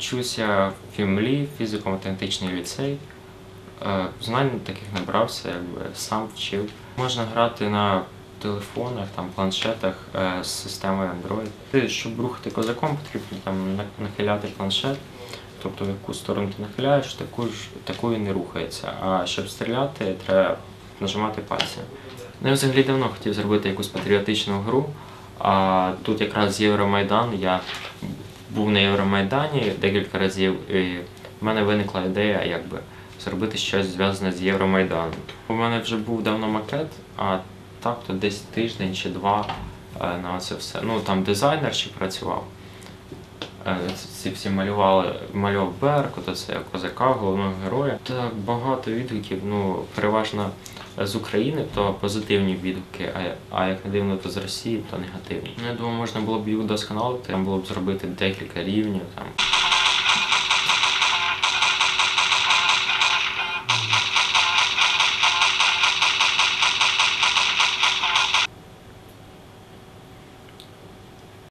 вчуся в Фімлі, фізико-математичний ліцей. Е, Знань таких набрався, якби сам вчив. Можна грати на телефонах, там, планшетах е, з системою Android. Щоб рухати козаком, потрібно там нахиляти планшет. Тобто в яку сторону ти нахиляєш, таку ж таку і не рухається. А щоб стріляти, треба нажимати пальцем. Ну, я взагалі давно хотів зробити якусь патріотичну гру. А тут якраз Євромайдан. Я був на Євромайдані декілька разів, і в мене виникла ідея, якби зробити щось зв'язане з Євромайданом. У мене вже був давно макет, а так то десь тиждень чи два е, на це все. Ну там дизайнер ще працював. Е, Ці всі малювали, мальов Беркут, це козака, головного героя. Так багато відгуків, ну переважно з України, то позитивні відгуки, а, а як не дивно, то з Росії, то негативні. Ну, я думаю, можна було б їх удосконалити, там було б зробити декілька рівнів, там